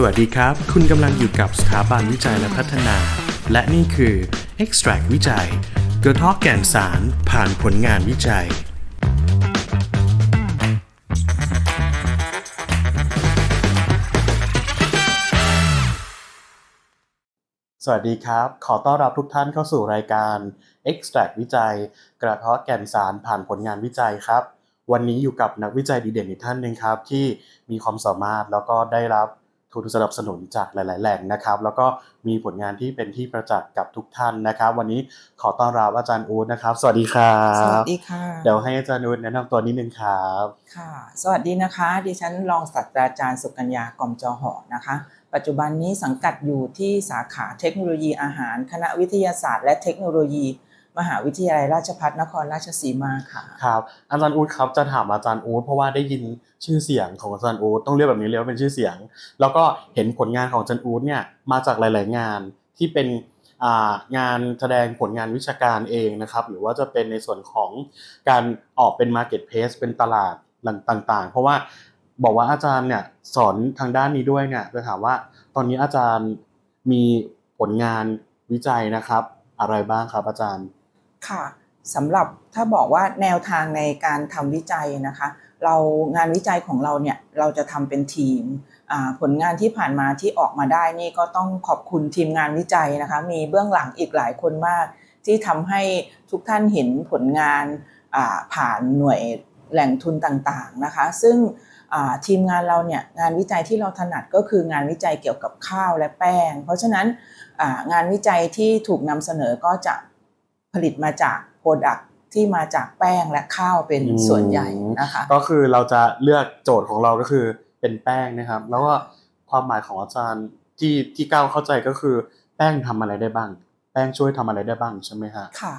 สวัสดีครับ คุณกำลังอยู่กับสถาบันวิจัยและพัฒนา และนี่คือ Extract วิจัยกระเทาะแก่นสารผ่านผลงานวิจัย สวัสดีครับ ขอต้อนรับทุกท่านเข้าสู่รายการ Extract วิจัย กระเทาะแก่นสารผ่านผลงานวิจัยครับ วันนี้อยู่กับนักวิจัยดีเด่นอีกท่านหนึ่งครับ ที่มีความสามารถแล้วก็ได้รับ ทุนสนับสนุนจากหลาย ๆ แหล่งนะครับ แล้วก็มีผลงานที่เป็นที่ประจักษ์กับทุกท่านนะครับ วันนี้ขอต้อนรับอาจารย์อู๊ดนะครับ สวัสดีครับสวัสดีค่ะ เดี๋ยวให้อาจารย์อู๊ดแนะนำตัวนิดนึงครับค่ะ สวัสดีนะคะ ดิฉันรองศาสตราจารย์สุกัญญากรมจอหอนะคะ ปัจจุบันนี้สังกัดอยู่ที่สาขาเทคโนโลยีอาหาร คณะวิทยาศาสตร์ และเทคโนโลยี มหาวิทยาลัยราชภัฏนครราชสีมาค่ะ ครับอาจารย์อู๊ดครับจะถามอาจารย์อู๊ดเพราะว่าได้ยินชื่อเสียงของอาจารย์อู๊ดต้องเรียกแบบนี้เลยว่าเป็นชื่อเสียง แล้วก็เห็นผลงานของอาจารย์อู๊ดเนี่ยมาจากหลาย ๆ งานที่เป็นงานแสดงผลงานวิชาการเองนะครับ หรือว่าจะเป็นในส่วนของการออกเป็น Marketplace เป็นตลาดต่าง ๆ เพราะว่าบอกว่าอาจารย์เนี่ยสอนทางด้านนี้ด้วยเนี่ยจะถามว่าตอนนี้อาจารย์มีผลงานวิจัยนะครับ อะไรบ้างครับอาจารย์ ค่ะสำหรับถ้าบอกว่าแนวทางในการทำวิจัยนะคะ เรางานวิจัยของเราเนี่ยเราจะทำเป็นทีมผลงานที่ผ่านมาที่ออกมาได้นี่ก็ต้องขอบคุณทีมงานวิจัยนะคะ มีเบื้องหลังอีกหลายคนมาก ที่ทำให้ทุกท่านเห็นผลงานผ่านหน่วยแหล่งทุนต่างๆนะคะ ซึ่งทีมงานเราเนี่ยงานวิจัยที่เราถนัดก็คืองานวิจัยเกี่ยวกับข้าวและแป้ง เพราะฉะนั้นงานวิจัยที่ถูกนำเสนอก็จะ ผลิตมาจากโปรดักที่มาจากแป้งและข้าวเป็นส่วนใหญ่นะคะ ก็คือเราจะเลือกโจทย์ของเราก็คือเป็นแป้งนะครับ แล้วก็ความหมายของอาจารย์ที่ที่ก้าวเข้าใจก็คือ แป้งทำอะไรได้บ้าง แป้งช่วยทำอะไรได้บ้างใช่ไหมฮะค่ะ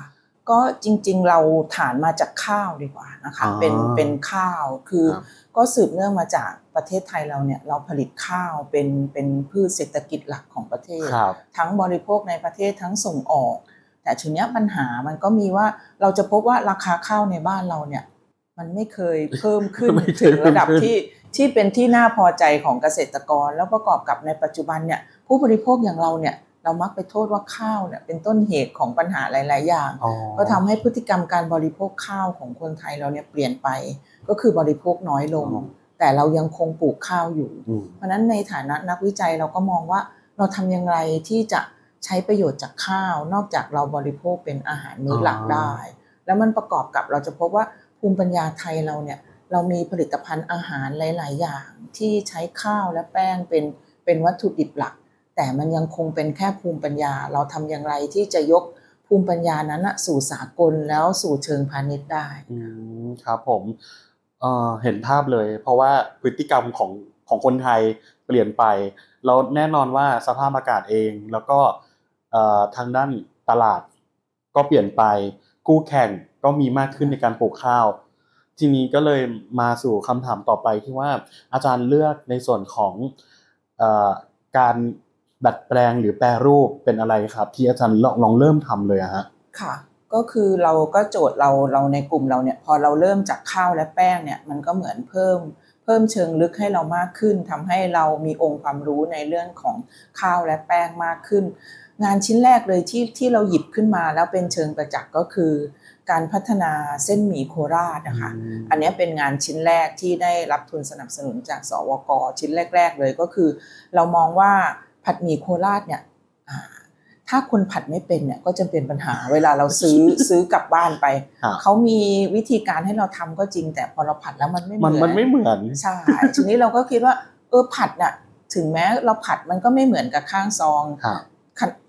ก็จริงๆเราฐานมาจากข้าวดีกว่านะคะอ๋อเป็นเป็นข้าวคือครับก็สืบเนื่องมาจากประเทศไทยเราเนี่ยเราผลิตข้าวเป็นเป็นพืชเศรษฐกิจหลักของประเทศครับทั้งบริโภคในประเทศทั้งส่งออก แต่ทีเนี้ยปัญหามันก็มีว่าเราจะพบว่าราคาข้าวในบ้านเราเนี่ย มันไม่เคยเพิ่มขึ้นไม่เคยถึงระดับเพิ่มขึ้นที่ที่เป็นที่น่าพอใจของเกษตรกร แล้วประกอบกับในปัจจุบันเนี่ยผู้บริโภคอย่างเราเนี่ยเรามักไปโทษว่าข้าวเนี่ยเป็นต้นเหตุของปัญหาหลาย ๆ อย่างอ๋อก็ทำให้พฤติกรรมการบริโภคข้าวของคนไทยเราเนี่ยเปลี่ยนไป ก็คือบริโภคน้อยลง แต่เรายังคงปลูกข้าวอยู่อืมเพราะฉะนั้นในฐานะนักวิจัยเราก็มองว่าเราทำอย่างไรที่จะ ใช้ประโยชน์จากข้าว นอกจากเราบริโภคเป็นอาหารมื้อหลักได้ แล้วมันประกอบกับเราจะพบว่าภูมิปัญญาไทยเราเนี่ยเรามีผลิตภัณฑ์อาหารหลาย ๆ อย่างที่ใช้ข้าวและแป้งเป็นเป็นวัตถุดิบหลัก แต่มันยังคงเป็นแค่ภูมิปัญญา เราทำอย่างไรที่จะยกภูมิปัญญานั้นน่ะสู่สากลแล้วสู่เชิงพาณิชย์ได้อืมครับผมเอ่อเห็นภาพเลย เพราะว่าพฤติกรรมของของคนไทยเปลี่ยนไปแล้วแน่นอนว่าสภาพอากาศเองแล้วก็เอ่อ ทางด้านตลาดก็เปลี่ยนไปคู่แข่งก็มีมากขึ้นในการปลูกข้าว ทีนี้ก็เลยมาสู่คำถามต่อไปที่ว่าอาจารย์เลือกในส่วนของอการดัดแปลงหรือแปรรูปเป็นอะไรครับ ที่อาจารย์ลองลองเริ่มทำเลยอะฮะค่ะก็คือเราก็โจทย์เราเราในกลุ่มเราเนี่ยพอเราเริ่มจากข้าวและแป้งเนี่ยมันก็เหมือนเพิ่ม เพิ่มเชิงลึกให้เรามากขึ้นทำให้เรามีองค์ความรู้ในเรื่องของข้าวและแป้งมากขึ้น งานชิ้นแรกเลยที่ที่เราหยิบขึ้นมาแล้วเป็นเชิงประจักษ์ก็คือ การพัฒนาเส้นหมี่โคราชนะคะ อันเนี้ยเป็นงานชิ้นแรกที่ได้รับทุนสนับสนุนจากสวกชิ้นแรก ๆ เลยก็คือ เรามองว่าผัดหมี่โคราชเนี่ยอ่าถ้าคนผัดไม่เป็นเนี่ยก็จะเป็นปัญหาเวลาเราซื้อซื้อกลับบ้านไปครับเขามีวิธีการให้เราทำก็จริง แต่พอเราผัดแล้วมันไม่เหมันมือนมันไม่เหมือนใช่ทีนี้เราก็คิดว่า เออผัดน่ะถึงแม้เราผัดมันก็ไม่เหมือนกับข้างซองครับ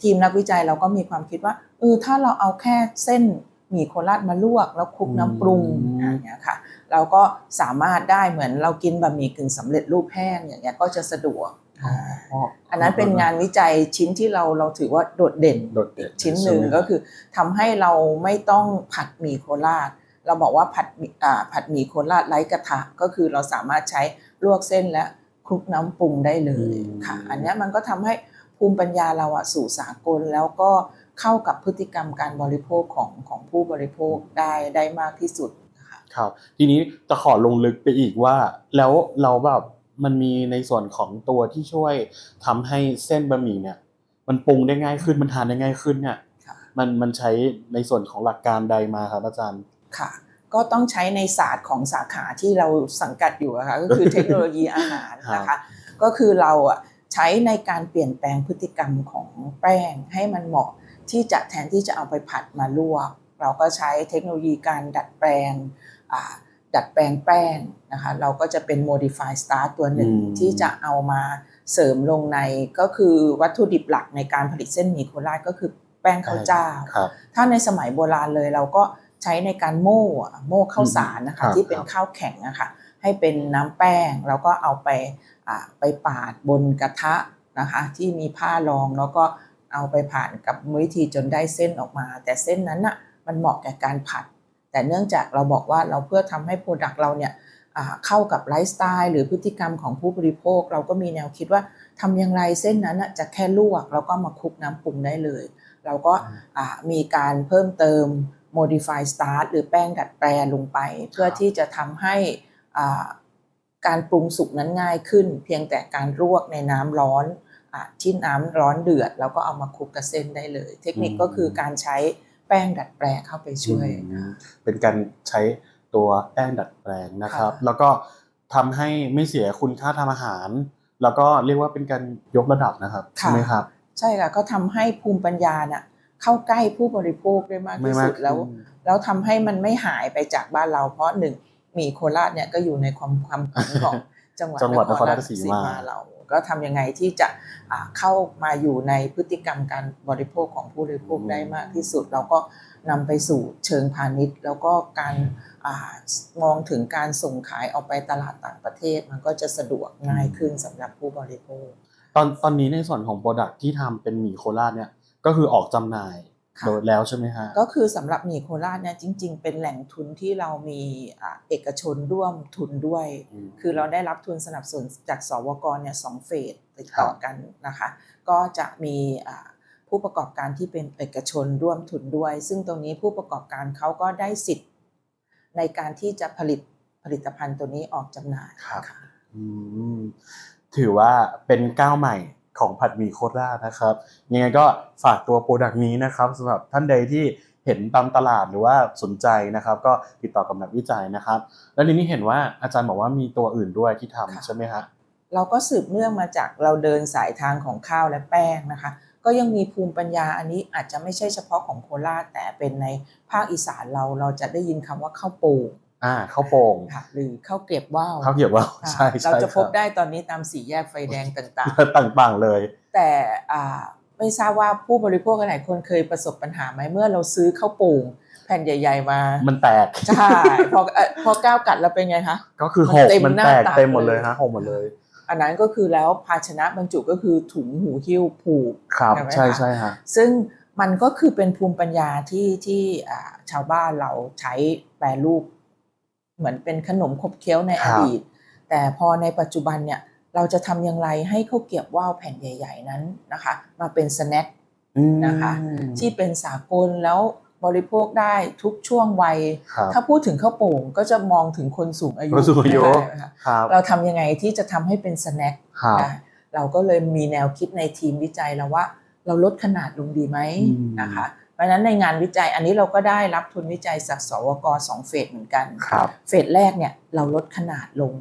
ทีมนักวิจัยเราก็มีความคิดว่าเออถ้าเราเอาแค่เส้นหมี่โคราชมาลวก แล้วคลุกน้ำปรุงอืมอย่างเงี้ยค่ะ เราก็สามารถได้เหมือนเรากินบะหมี่กึ่งสำเร็จรูปแห้งอย่างเงี้ยก็จะสะดวกอ่าอันนั้นเป็นงานวิจัยชิ้นที่เราเราถือว่าโดดเด่นโดดเด่นชิ้นหนึ่งใช่ไมก็คือทำให้เราไม่ต้องผัดหมี่โคราช เราบอกว่าผัดหมี่อ่าผัดหมี่โคราชไร้กระทะก็คือเราสามารถใช้ลวกเส้นและคลุกน้ำปรุงได้เลยค่ะ อันเนี้ยมันก็ทำให้ ภูมิปัญญาเราอะสู่สากลแล้วก็เข้ากับพฤติกรรมการบริโภคของของผู้บริโภคได้ได้มากที่สุดนะคะครับทีนี้จะขอลงลึกไปอีกว่า แล้วเราแบบมันมีในส่วนของตัวที่ช่วยทำให้เส้นบะหมี่เนี่ย มันปรุงได้ง่ายขึ้นมันทานได้ง่ายขึ้นเนี่ยค่ะมันมันใช้ในส่วนของหลักการใดมาครับอาจารย์ค่ะก็ต้องใช้ในศาสตร์ของสาขาที่เราสังกัดอยู่อะค่ะก็คือเทคโนโลยีอาหารนะคะ ก็คือเราอะ ใช้ในการเปลี่ยนแปลงพฤติกรรมของแป้ง ให้มันเหมาะที่จะแทนที่จะเอาไปผัดมาลวก เราก็ใช้เทคโนโลยีการดัดแปลงอ่าดัดแปลงแป้งนะคะเราก็จะเป็น modify starch ตัวหนึ่งอืมที่จะเอามาเสริมลงในก็คือวัตถุดิบหลักในการผลิตเส้นหมี่โคราชก็คือแป้งข้าวเจ้าครับถ้าในสมัยโบราณเลยเราก็ใช้ในการโม่อะโม่ข้าวสารนะครัคะบที่เป็นข้าวแข็งนะคะให้เป็นน้ำแป้งแล้วก็เอาไปอ่า ไปปาดบนกระทะนะคะที่มีผ้ารองแล้วก็เอาไปผ่านกับวิธีจนได้เส้นออกมา แต่เส้นนั้นน่ะมันเหมาะแก่การผัด แต่เนื่องจากเราบอกว่าเราเพื่อทำให้โปรดักต์เราเนี่ยอ่าเข้ากับไลฟ์สไตล์หรือพฤติกรรมของผู้บริโภค เราก็มีแนวคิดว่าทำอย่างไรเส้นนั้นน่ะจะแค่ลวก แล้วก็มาคลุกน้ำปรุงได้เลย เราก็อ่ามีการเพิ่มเติม modify starch หรือแป้งดัดแปลงลงไป เพื่อที่จะทำให้อ่า การปรุงสุกนั้นง่ายขึ้น เพียงแต่การลวกในน้ำร้อนอาที่น้ำร้อนเดือด แล้วก็เอามาคลุกกับเส้นได้เลย เทคนิคอืมก็คือการใช้แป้งดัดแปลงเข้าไปช่วยอืมเป็นการใช้ตัวแป้งดัดแปลงนะครับค่ะแล้วก็ทำให้ไม่เสียคุณค่าทางอาหาร แล้วก็เรียกว่าเป็นการยกระดับนะครับใช่ไหมครับ ใช่ค่ะก็ทำให้ภูมิปัญญาน่ะเข้าใกล้ผู้บริโภคได้มากไม่ที่มาสุกดแล้วขึ้นแล้วทำให้มันไม่หายไปจากบ้านเราเพราะหนึ่งห มีโคราชเนี่ยก็อยู่ในความความฝันของจังหวัดจังหวัดนครราชสีมาเรา ก็ทำยังไงที่จะอ่าเข้ามาอยู่ในพฤติกรรมการบริโภคของผู้บริโภคได้มากที่สุด เราก็นำไปสู่เชิงพาณิชย์ แล้วก็การอามองถึงการส่งขายออกไปตลาดต่างประเทศ มันก็จะสะดวกง่ายขึ้นสำหรับผู้บริโภค ตอนตอนนี้ในส่วนของโปรดักที่ทำเป็นหมี่โคราชเนี่ยก็คือออกจำหน่ายค่ะ โดยแล้วใช่ไหมฮะก็คือสำหรับหมีโคราชเนี่ยจริง ๆ เป็นแหล่งทุนที่เรามีอ่าเอกชนร่วมทุนด้วยอืมคือเราได้รับทุนสนับสนุนจากสวกเนี่ยสองเฟสติดต่อกันนะคะ ก็จะมีอ่าผู้ประกอบการที่เป็นเอกชนร่วมทุนด้วย ซึ่งตรงนี้ผู้ประกอบการเขาก็ได้สิทธิ์ในการที่จะผลิตผลิตภัณฑ์ตัวนี้ออกจำหน่ายครับค่ะอืมถือว่าเป็นก้าวใหม่ ของผัดหมี่โคราชนะครับยังไงก็ฝากตัวโปรดักต์นี้นะครับสำหรับท่านใดที่เห็นตามตลาดหรือว่าสนใจนะครับ ก็ติดต่อกับนักวิจัยนะครับ แล้วทีนี้เห็นว่าอาจารย์บอกว่ามีตัวอื่นด้วยที่ทำค่ะใช่ไหมฮะเราก็สืบเนื่องมาจากเราเดินสายทางของข้าวและแป้งนะคะ ก็ยังมีภูมิปัญญาอันนี้อาจจะไม่ใช่เฉพาะของโคราชแต่เป็นในภาคอีสานเราเราจะได้ยินคำว่าข้าวโป่ง อ่าข้าวโป่งค่ะหรือข้าวเกรียบว่าวข้าวเกรียบว่าวค่ะใช่ใช่เราจะพบครับได้ตอนนี้ตามสี่แยกไฟแดงต่างต่างๆเลยๆแต่อ่าไม่ทราบว่าผู้บริโภคหลายคนเคยประสบปัญหาไหมเมื่อเราซื้อข้าวโป่งแผ่นใหญ่ ๆ มา มันแตกใช่พอเอ่อพอก้าวกัดแล้วเป็นไงคะก็คือมันหกเต็มมันหน้าแตกตักเต็มหมดเลยเลยฮะหกหมดเลยอันนั้นก็คือแล้วภาชนะบรรจุก็คือถุงหูหิ้วผูกครับใช่ไหมคะใช่ใช่ฮะซึ่งมันก็คือเป็นภูมิปัญญาที่ที่อ่าชาวบ้านเราใช้แปรรูป เหมือนเป็นขนมขบเคี้ยวในคอรับดีต แต่พอในปัจจุบันเนี่ยเราจะทำอย่างไรให้ข้าวเกรียบว่าวแผ่นใหญ่ ๆ นั้นนะคะ มาเป็นสแน็คอืมนะคะที่เป็นสากลแล้วบริโภคได้ทุกช่วงวัยครับถ้าพูดถึงข้าวโป่งก็จะมองถึงคนสูงอายุคนสูงอายุนะคะครับเราทำยังไงที่จะทำให้เป็นสแน็คครับนะเราก็เลยมีแนวคิดในทีมวิจัยแล้วว่า เราลดขนาดลงดีไหมอืมนะคะเพ ราะฉะนั้นในงานวิจัยอันนี้เราก็ได้รับทุนวิจัยจากสวกสองเฟสเหมือนกันครับเฟสแรกเนี่ยเราลดขนาดลง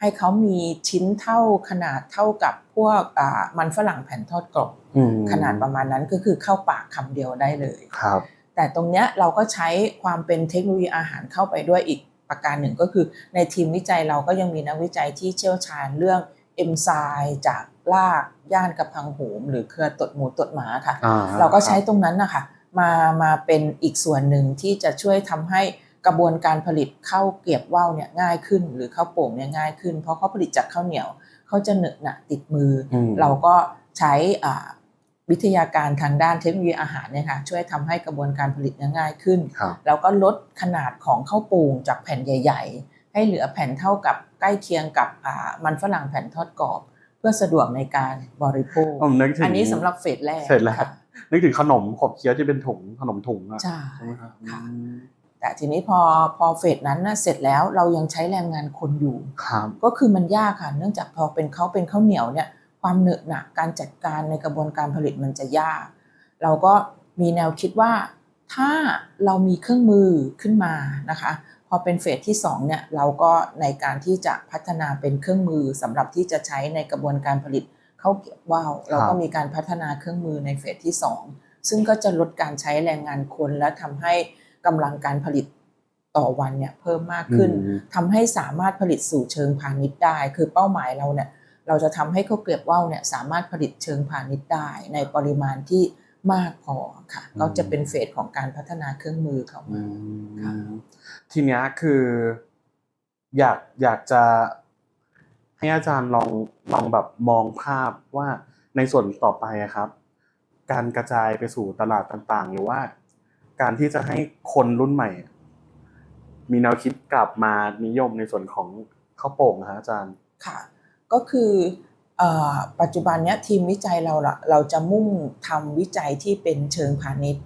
ให้เขามีชิ้นเท่าขนาดเท่ากับพวกอ่ามันฝรั่งแผ่นทอดกรอบอืมขนาดประมาณนั้นก็คือเข้าปากคำเดียวได้เลยครับ แต่ตรงเนี้ยเราก็ใช้ความเป็นเทคโนโลยีอาหารเข้าไปด้วยอีกประการหนึ่งก็คือในทีมวิจัยเราก็ยังมีนักวิจัยที่เชี่ยวชาญเรื่องเอนไซม์จากรากย่านกระพังโหมหรือเครือตดหมูตดหมาค่ะอ่เราก็ใช้ตรงนั้นนะคะ มามาเป็นอีกส่วนหนึ่งที่จะช่วยทำให้กระบวนการผลิตข้าวเกรียบว่าวเนี่ยง่ายขึ้น หรือข้าวโป่งเนี่ยง่ายขึ้น เพราะเขาผลิตจากข้าวเหนียวเขาจะเหนอะหนะติดมืออมเราก็ใช้อ่าวิทยาการทางด้านเทคโนโลยีอาหารเนี่ยค่ะช่วยทำให้กระบวนการผลิตเนี่ยง่ายขึ้นครับแล้วก็ลดขนาดของข้าวโป่งจากแผ่นใหญ่ ๆ ให้เหลือแผ่นเท่ากับใกล้เคียงกับอ่ามันฝรั่งแผ่นทอดกรอบ เพื่อสะดวกในการบริโภคผมนึกถึงอันนี้สำหรับเฟสแรกเฟสแรกค่ะ นึกถึงขนมขบเคี้ยวที่เป็นถุงขนมถุงอะใช่ใช่ไหมครับค่ะอืมแต่ทีนี้พอพอเฟสนั้นนะเสร็จแล้วเรายังใช้แรงงานคนอยู่ครับก็คือมันยากค่ะเนื่องจากพอเป็นเขาเป็นข้าวเหนียวเนี่ยความเหนอะหนะการจัดการในกระบวนการผลิตมันจะยาก เราก็มีแนวคิดว่าถ้าเรามีเครื่องมือขึ้นมานะคะพอเป็นเฟสที่2เนี่ยเราก็ในการที่จะพัฒนาเป็นเครื่องมือสำหรับที่จะใช้ในกระบวนการผลิต ข้าวเกรี๊ยวว่าวเราก็มีการพัฒนาเครื่องมือในเฟสที่ 2 ซึ่งก็จะลดการใช้แรงงานคน และทำให้กำลังการผลิตต่อวันเนี่ยเพิ่มมากขึ้นอืมทำให้สามารถผลิตสู่เชิงพาณิชย์ได้ คือเป้าหมายเราเนี่ยเราจะทำให้ข้าวเกรียบว่าวเนี่ยสามารถผลิตเชิงพาณิชย์ได้ ในปริมาณที่มากพอค่ะอืมก็จะเป็นเฟสของการพัฒนาเครื่องมือเข้าอืมาค่ะมทีเนี้ยคืออยากอยากจะ ให้อาจารย์ลองลองแบบมองภาพว่าในส่วนต่อไปอะครับ การกระจายไปสู่ตลาดต่างๆ หรือว่า การที่จะให้คนรุ่นใหม่ มีแนวคิดกลับมานิยมในส่วนของข้าวโป่งนะฮะอาจารย์ค่ะ ก็คือเอ่อปัจจุบันเนี้ยทีมวิจัยเราละเราจะมุ่งทำวิจัยที่เป็นเชิงพาณิชย์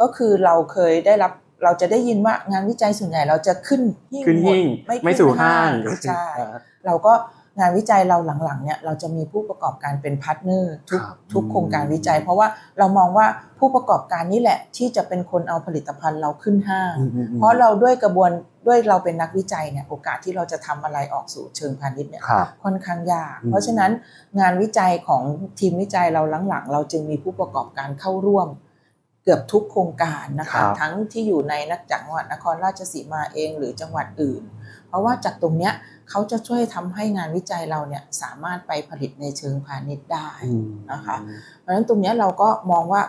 ก็คือเราเคยได้รับเราจะได้ยินว่างานวิจัยส่วนใหญ่เราจะขึ้นหิ้งขึ้นหิ้งหมดไม่ขึ้นสู่ห้างใช่เราก็ งานวิจัยเราหลังๆเนี่ยเราจะมีผู้ประกอบการเป็นพาร์ทเนอร์ทุกครับทุกอืมโครงการวิจัย เพราะว่าเรามองว่าผู้ประกอบการนี่แหละ ที่จะเป็นคนเอาผลิตภัณฑ์เราขึ้นห้างอืมอืมอืมเพราะเราด้วยกระบวนด้วยเราเป็นนักวิจัยเนี่ยโอกาสที่เราจะทำอะไรออกสู่เชิงพาณิชย์เนี่ยครับค่อนข้างยากอืมเพราะฉะนั้นงานวิจัยของทีมวิจัยเราหลังๆ เราจึงมีผู้ประกอบการเข้าร่วมเกือบทุกโครงการนะครัคะบทั้งที่อยู่ในนักจังหวัดนครราชสีมาเองหรือจังหวัดอื่น เพราะว่าจากตรงเนี้ย เขาจะช่วยทำให้งานวิจัยเราเนี่ยสามารถไปผลิตในเชิงพาณิชย์ได้อืมนะคะ เพราะฉะนั้นตรงเนี้ยเราก็มองว่า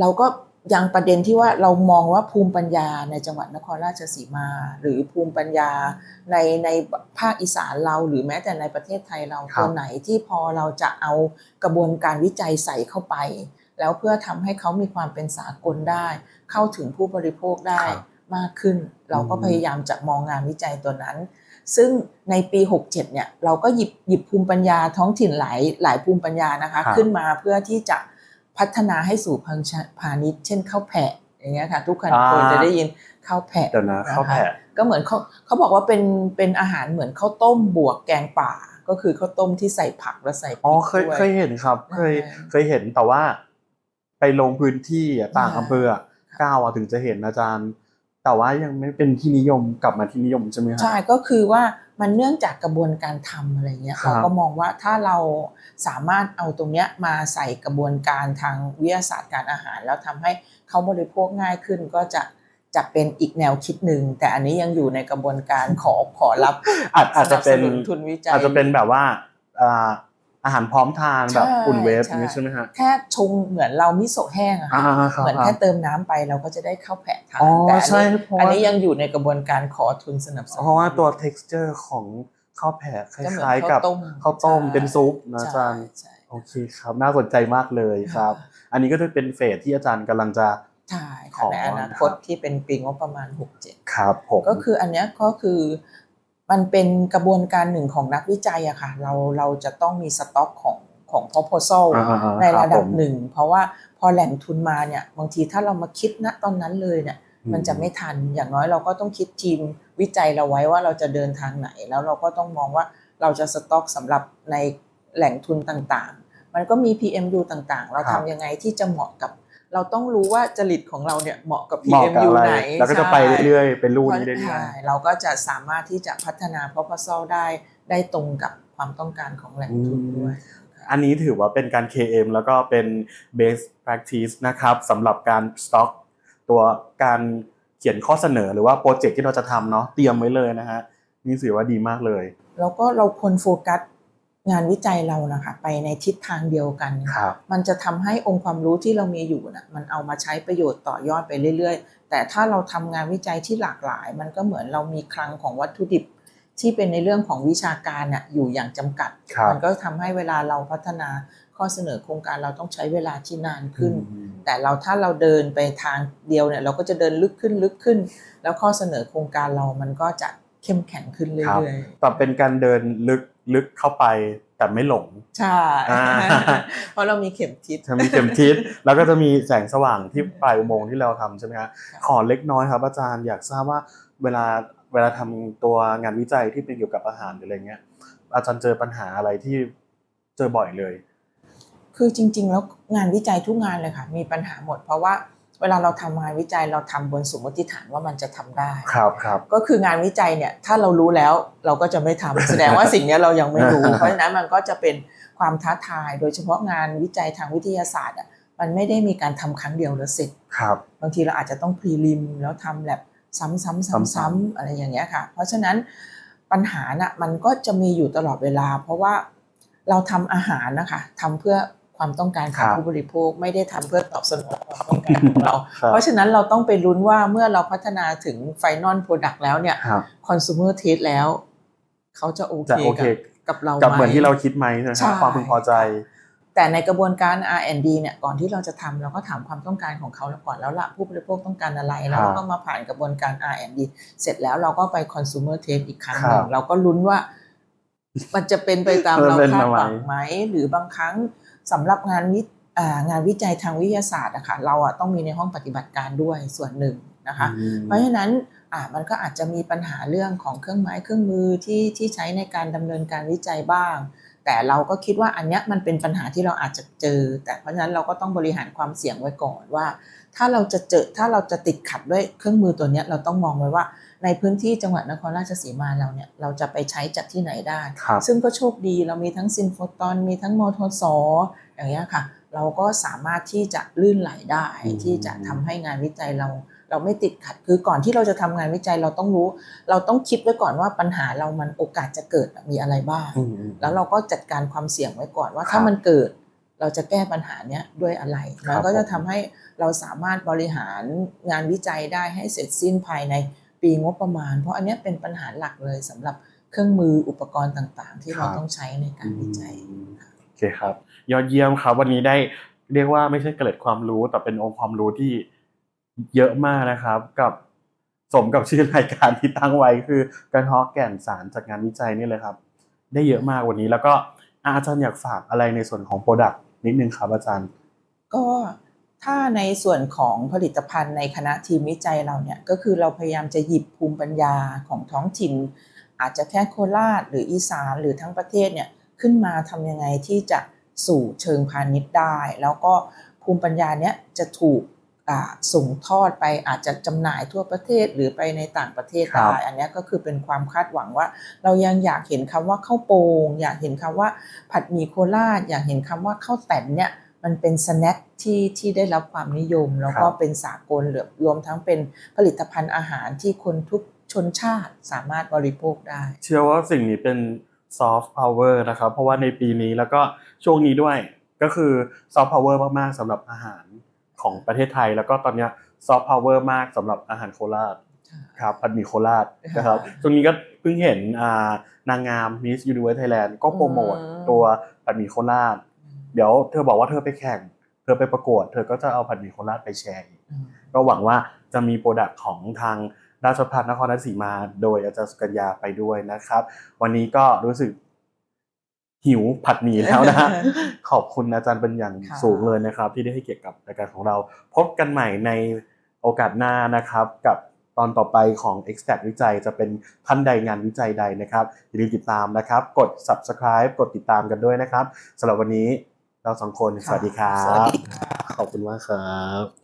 เราก็ยังประเด็นที่ว่าเรามองว่าภูมิปัญญาในจังหวัดนครราชสีมา หรือภูมิปัญญาในในภาคอีสานเรา หรือแม้แต่ในประเทศไทยเราครับตัวไหนที่พอเราจะเอากระบวนการวิจัยใส่เข้าไป แล้วเพื่อทำให้เขามีความเป็นสากลได้ เข้าถึงผู้บริโภคได้ครับมากขึ้น เราก็อืมพยายามจะมองงานวิจัยตัวนั้น ซึ่งในปี 67เนี่ยเราก็หยิบหยิบภูมิปัญญาท้องถิ่นหลายหลายภูมิปัญญานะคะครับขึ้นมาเพื่อที่จะพัฒนาให้สู่พังชะพาณิชย์เช่นข้าวแผ่อย่างเงี้ยค่ะ ทุกคนอ่าเคยจะได้ยินข้าวแผ่เดี๋ยวนะข้าวแผ่ก็เหมือนเขาเขาบอกว่าเป็นเป็นอาหารเหมือนข้าวต้มบวกแกงป่าก็คือข้าวต้มที่ใส่ผักและใส่พริกอ๋อเคยด้วยเคยเห็นครับ เคยอ่าเคยเห็นแต่ว่า ไปลงพื้นที่อะต่างอ่าอำเภออะก้าวอะถึงจะเห็นอาจารย์ แต่ว่ายังไม่เป็นที่นิยมกลับมาที่นิยมใช่ไหมครับ ใช่ก็คือว่ามันเนื่องจากกระบวนการทำอะไรเงี้ยครับเราก็มองว่าถ้าเราสามารถเอาตรงเนี้ยมาใส่กระบวนการทางวิทยาศาสตร์การอาหาร แล้วทำให้เขาบริโภคง่ายขึ้นก็จะจะเป็นอีกแนวคิดหนึ่งแต่อันนี้ยังอยู่ในกระบวนการขอขอรับอาจอาจจะเป็นสนับสนุทุนวิจัยอาจจะเป็นแบบว่า อ่าอาหารพร้อมทานแบบใช่อุ่นเวฟใช่อย่างนี้ใช่ไหมฮะแค่ชงเหมือนเรามิโซะแห้งอะอ่าค่ะครับเหมือนครัแค่บเติมน้ำไปเราก็จะได้ข้าวแผะทานอ๋อแต่อันใช่นี้เพราะว่าอันนี้ยังอยู่ในกระบวนการขอทุนสนับสนุนเพราะว่าตัว texture ของข้าวแผ่คก็เหมือนล้ายๆกับข้าวต้มข้าวต้มใช่เป็นซุปนะอาใช่จารย์ใช่โอเคครับน่าสนใจมากเลยครับ อันนี้ก็จะเป็นเฟสที่อาจารย์กำลังจะใช่ขค่ะอในอนาคตนะครับที่เป็นปีงบประมาณ 67 ครับผมก็คืออันเนี้ยก็คือ มันเป็นกระบวนการหนึ่งของนักวิจัยอะค่ะ เราเราจะต้องมีสต็อกของของ proposal อ่าๆๆในระดัคบผมหนึ่ง เพราะว่าพอแหล่งทุนมาเนี่ย บางทีถ้าเรามาคิดณตอนนั้นเลยเนี่ย มันจะไม่ทันอย่างน้อยเราก็ต้องคิดทีมวิจัยเราไว้ว่าเราจะเดินทางไหน แล้วเราก็ต้องมองว่าเราจะสต็อกสำหรับในแหล่งทุนต่างๆ มันก็มี PMU ต่างๆ เราครัทำบยังไงที่จะเหมาะกับ เราต้องรู้ว่าจริตของเราเนี่ยเหมาะกับ เหมาะกับ PMU อะไรไหนแล้วก็จะไปเรื่อยๆ เป็นรูนี้เรื่ใช่อยเราก็จะสามารถที่จะพัฒนา proposal ได้ได้ตรงกับความต้องการของแหล่งทุนด้วย ๆอันนี้ถือว่าเป็นการ KM แล้วก็เป็น best practice นะครับสำหรับการ stock ตัวการเขียนข้อเสนอหรือว่าโปรเจกต์ที่เราจะทำเนาะเตรียมไว้เลยนะฮะนี่ถือว่าดีมากเลย แล้วก็เราควรโฟกัส งานวิจัยเรานะคะไปในทิศทางเดียวกันครับมันจะทำให้องค์ความรู้ที่เรามีอยู่นะมันเอามาใช้ประโยชน์ต่อยอดไปเรื่อย ๆ แต่ถ้าเราทำงานวิจัยที่หลากหลาย มันก็เหมือนเรามีคลังของวัตถุดิบที่เป็นในเรื่องของวิชาการน่ะอยู่อย่างจำกัดครับมันก็ทำให้เวลาเราพัฒนาข้อเสนอโครงการเราต้องใช้เวลาที่นานขึ้นอืมแต่เราถ้าเราเดินไปทางเดียวเนี่ยเราก็จะเดินลึกขึ้นลึกขึ้น แล้วข้อเสนอโครงการเรามันก็จะเข้มแข็งขึ้นเรื่อยๆแต่เป็นการเดินลึก ลึกเข้าไปแต่ไม่หลงใช่อ่าเพราะเรามีเข็มทิศจะมีเข็มทิศแล้วก็จะมีแสงสว่างที่ปลายอุโมงค์ที่เราทำใช่ไหมฮะขอเล็กน้อยครับ อาจารย์อยากทราบว่าเวลาเวลาทำตัวงานวิจัยที่เป็นเกี่ยวกับอาหารหรืออะไรเงี้ย อาจารย์เจอปัญหาอะไรที่เจอบ่อยเลย คือจริง ๆ แล้วงานวิจัยทุกงานเลยค่ะ มีปัญหาหมด เพราะว่า เวลาเราทำงานวิจัยเราทำบนสมมติฐานว่ามันจะทำได้ ครับครับก็คืองานวิจัยเนี่ยถ้าเรารู้แล้วเราก็จะไม่ทำแสดงว่าสิ่งเนี้ยเรายังไม่รู้ เพราะฉะนั้นมันก็จะเป็นความท้าทาย โดยเฉพาะงานวิจัยทางวิทยาศาสตร์อะมันไม่ได้มีการทำครั้งเดียวแล้วเสร็จครับบางทีเราอาจจะต้องพรีลิมแล้วทำแลบซ้ำๆซ้ำซ้ำๆอะไรอย่างเงี้ยค่ะ เพราะฉะนั้นปัญหาน่ะมันก็จะมีอยู่ตลอดเวลา เพราะว่าเราทำอาหารนะคะทำเพื่อ ความต้องการของผู้บริโภคไม่ได้ทำเพื่อตอบสนองความต้องการของเรา ครับ เพราะฉะนั้นเราต้องไปลุ้นว่าเมื่อเราพัฒนาถึงไฟนอลโปรดักต์แล้วเนี่ย ครับคอน sumer taste แล้ว เขาจะโอเคจะโอเค กับกับเรากับเหมือนไหที่เราคิดไหมนะใช่ฮะความพึงพอใจ แต่ในกระบวนการ R&D เนี่ยก่อนที่เราจะทำเราก็ถามความต้องการของเขาแล้วก่อนแล้วละผู้บริโภคต้องการอะไร แล้วเราก็มาผ่านกระบวนการ R&D เสร็จแล้วเราก็ไป consumer taste อีกครั้งหนึ่คงรับเราก็ลุ้นว่า มันจะเป็นไปตามเออเราเป็นคาดหวังทำไมไหม หรือบางครั้ง สำหรับงานวิอ่างานวิจัยทางวิทยาศาสตร์อะค่ะเราอะต้องมีในห้องปฏิบัติการด้วยส่วนหนึ่งนะคะอืมเพราะฉะนั้นอ่ามันก็อาจจะมีปัญหาเรื่องของเครื่องไม้เครื่องมือที่ที่ใช้ในการดำเนินการวิจัยบ้าง แต่เราก็คิดว่าอันเนี้ยมันเป็นปัญหาที่เราอาจจะเจอ แต่เพราะฉะนั้นเราก็ต้องบริหารความเสี่ยงไว้ก่อนว่า ถ้าเราจะเจอถ้าเราจะติดขัดด้วยเครื่องมือตัวเนี้ยเราต้องมองไว้ว่า ในพื้นที่จังหวัดนครราชสีมาเราเนี่ยเราจะไปใช้จากที่ไหนได้ครับซึ่งก็โชคดีเรามีทั้งซินโฟตอนมีทั้งมทสอย่างเงี้ยค่ะ เราก็สามารถที่จะลื่นไหลได้อืมที่จะทำให้งานวิจัยเราเราไม่ติดขัดคือก่อนที่เราจะทำงานวิจัยเราต้องรู้ เราต้องคิดไว้ก่อนว่าปัญหาเรามันโอกาสจะเกิดมีอะไรบ้างอืมอืมแล้วเราก็จัดการความเสี่ยงไว้ก่อนว่าครับถ้ามันเกิด เราจะแก้ปัญหาเนี้ยด้วยอะไรครัมันบก็จะผมทำให้เราสามารถบริหารงานวิจัยได้ให้เสร็จสิ้นภายใน ปีงบประมาณ เพราะอันเนี้ยเป็นปัญหาหลักเลยสำหรับเครื่องมืออุปกรณ์ต่างๆ ที่เราต้องใช้ในการวิจัยอืมโอเคครับ ยอดเยี่ยมครับ วันนี้ได้เรียกว่าไม่ใช่เกล็ดความรู้แต่เป็นองค์ความรู้ที่เยอะมากนะครับ กับสมกับชื่อรายการที่ตั้งไว้คือกระเทาะแก่นสารจากงานวิจัยนี่เลยครับ ได้เยอะมากวันนี้แล้วก็อะอาจารย์อยากฝากอะไรในส่วนของโปรดักต์นิดนึงครับอาจารย์ ก็ ถ้าในส่วนของผลิตภัณฑ์ในคณะทีมวิจัยเราเนี่ยก็คือเราพยายามจะหยิบภูมิปัญญาของท้องถิ่น อาจจะแค่โคราชหรืออีสานหรือทั้งประเทศเนี่ยขึ้นมาทำยังไงที่จะสู่เชิงพาณิชย์ได้ แล้วก็ภูมิปัญญาเนี้ยจะถูกอ่าส่งทอดไปอาจจะจำหน่ายทั่วประเทศหรือไปในต่างประเทศครับได้อันเนี้ยก็คือเป็นความคาดหวังว่า เรายังอยากเห็นคำว่าข้าวโปงอยากเห็นคำว่าผัดหมี่โคราชอยากเห็นคำว่าข้าวแต่นเนี่ย มันเป็นสแน็คที่ที่ได้รับความนิยม แล้วก็ครับเป็นสากลเหลือรวมทั้งเป็นผลิตภัณฑ์อาหารที่คนทุกชนชาติสามารถบริโภคได้ เชื่อว่าสิ่งนี้เป็นซอฟต์พาวเวอร์นะครับ เพราะว่าในปีนี้แล้วก็ช่วงนี้ด้วยก็คือซอฟต์พาวเวอร์มาก ๆสำหรับอาหารของประเทศไทย แล้วก็ตอนเนี้ซอฟต์พาวเวอร์มากสำหรับอาหารโคราชครับผัดหมี่โคราชนะครับช่วงนี้ก็เพิ่งเห็นอ่านางงาม Miss Universe Thailand ก็โปรโมทอืมตัวผัดหมี่โคราช เดี๋ยวเธอบอกว่าเธอไปแข่ง เธอไปประกวด เธอก็จะเอาผัดหมี่โคราชไปแชร์อีกอืมก็หวังว่าจะมีโปรดักต์ของทางราชพัฒนครราชสีมา โดยอาจารย์สุกัญญาไปด้วยนะครับ วันนี้ก็รู้สึกหิวผัดหมี่แล้วนะขอบคุณอาจารย์เป็นอย่างค่ะสูงเลยนะครับ ที่ได้ให้เกียรติกับรายการของเรา พบกันใหม่ในโอกาสหน้านะครับ กับตอนต่อไปของ e x t r a c t วิจัยจะเป็นท่านใดงานวิจัยใดนะครับอย่าลืมติดตามนะครับ กด subscribe กดติดตามกันด้วยนะครับสำหรับวันนี้ เราสองคนสวัสดีครัสวัสบดีค่ะขอบคุณมากครับ